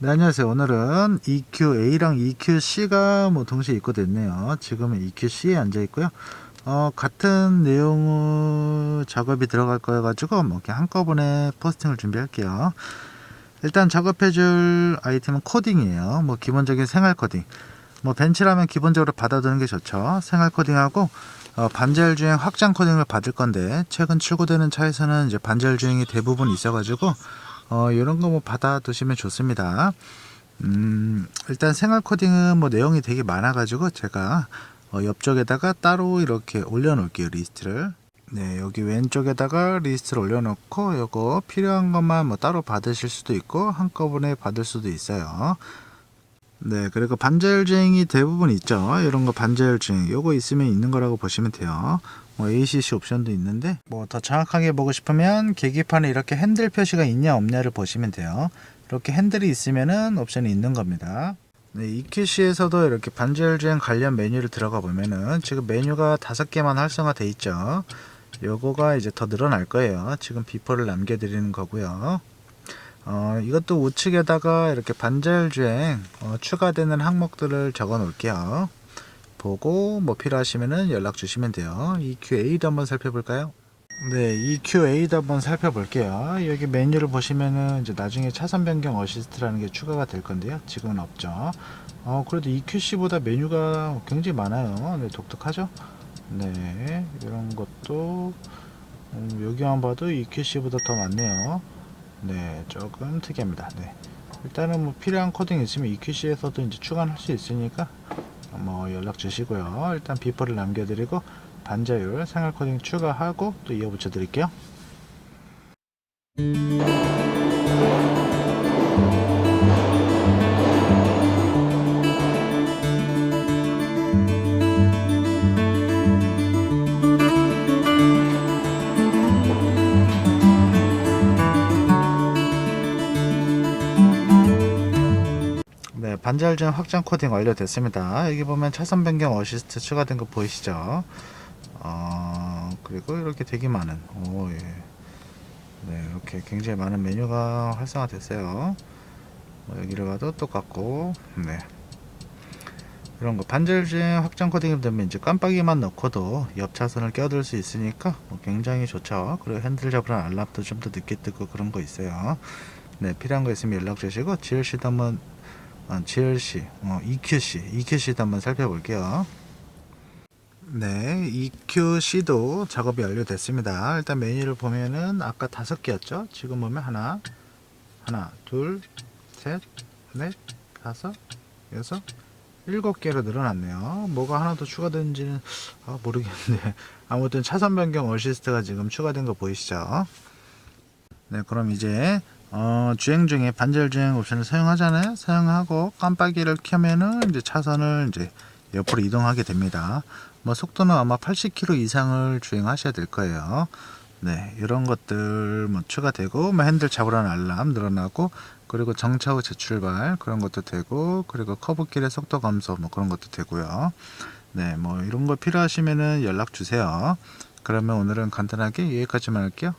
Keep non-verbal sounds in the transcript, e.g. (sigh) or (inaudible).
네, 안녕하세요. 오늘은 EQA랑 EQC가 뭐 동시에 입고됐네요. 지금은 EQC에 앉아 있고요. 어, 같은 내용 작업이 들어갈 거여 가지고 뭐 그냥 한꺼번에 포스팅을 준비할게요. 일단 작업해 줄 아이템은 코딩이에요. 뭐 기본적인 생활 코딩. 뭐 벤치라면 기본적으로 받아두는 게 좋죠. 생활 코딩하고 어, 반절 주행 확장 코딩을 받을 건데 최근 출고되는 차에서는 이제 반절 주행이 대부분 있어 가지고 어, 이런 거 뭐 받아 두시면 좋습니다. 음, 일단 생활 코딩은 뭐 내용이 되게 많아가지고 제가 어, 옆쪽에다가 따로 이렇게 올려놓을게요 리스트를. 네, 여기 왼쪽에다가 리스트를 올려놓고 요거 필요한 것만 뭐 따로 받으실 수도 있고 한꺼번에 받을 수도 있어요. 네, 그리고 반절 주행이 대부분 있죠. 이런 거 반절 주행. 요거 있으면 있는 거라고 보시면 돼요. 뭐 ACC 옵션도 있는데 뭐 더 정확하게 보고 싶으면 계기판에 이렇게 핸들 표시가 있냐 없냐를 보시면 돼요. 이렇게 핸들이 있으면은 옵션이 있는 겁니다. 네, EQC에서도 이렇게 반절 주행 관련 메뉴를 들어가 보면은 지금 메뉴가 다섯 개만 활성화돼 있죠. 요거가 이제 더 늘어날 거예요. 지금 비포를 남겨드리는 거고요. 어, 이것도 우측에다가 이렇게 반절 주행 어, 추가되는 항목들을 적어 놓을게요. 보고 뭐 필요하시면은 연락 주시면 돼요. EQA도 한번 살펴볼까요? 네, EQA도 한번 살펴볼게요. 여기 메뉴를 보시면은 이제 나중에 차선 변경 어시스트라는 게 추가가 될 건데요. 지금은 없죠. 어, 그래도 EQC보다 메뉴가 굉장히 많아요. 네, 독특하죠? 네, 이런 것도 음, 여기만 봐도 EQC보다 더 많네요. 네, 조금 특이합니다. 네. 일단은 뭐 필요한 코딩 있으면 EQC에서도 이제 추가할 수 있으니까 뭐 연락 주시고요. 일단 비포를 남겨드리고 반자율 생활 코딩 추가하고 또 이어 붙여 드릴게요. 네, 반절전 확장 코딩 완료됐습니다. 여기 보면 차선 변경 어시스트 추가된 거 보이시죠? 어, 그리고 이렇게 되게 많은, 오, 예. 네, 이렇게 굉장히 많은 메뉴가 활성화됐어요. 뭐 여기를 가도 똑같고, 네. 이런 거 반절주행 확장 코딩이 되면 이제 깜빡이만 넣고도 옆 차선을 껴들 수 있으니까 뭐 굉장히 좋죠. 그리고 핸들 잡으라는 알람도 좀 더 늦게 뜨고 그런 거 있어요. 네, 필요한 거 있으면 연락 주시고 GLC도 한번 어, GLC, 어, EQC, EQC도 한번 살펴볼게요. 네, EQC도 작업이 완료됐습니다. 일단 메뉴를 보면은 아까 다섯 개였죠? 지금 보면 하나, 하나, 둘, 셋, 넷, 다섯, 여섯, 일곱 개로 늘어났네요. 뭐가 하나 더 추가된지는 아, 모르겠는데 (laughs) 아무튼 차선 변경 어시스트가 지금 추가된 거 보이시죠? 네, 그럼 이제 어, 주행 중에 반절 주행 옵션을 사용하잖아요. 사용하고 깜빡이를 켜면은 이제 차선을 이제 옆으로 이동하게 됩니다. 뭐 속도는 아마 80km 이상을 주행하셔야 될 거예요. 네, 이런 것들 뭐 추가되고 뭐 핸들 잡으라는 알람 늘어나고 그리고 정차 후 재출발 그런 것도 되고 그리고 커브길의 속도 감소 뭐 그런 것도 되고요. 네, 뭐 이런 거 필요하시면은 연락 주세요. 그러면 오늘은 간단하게 여기까지만 할게요.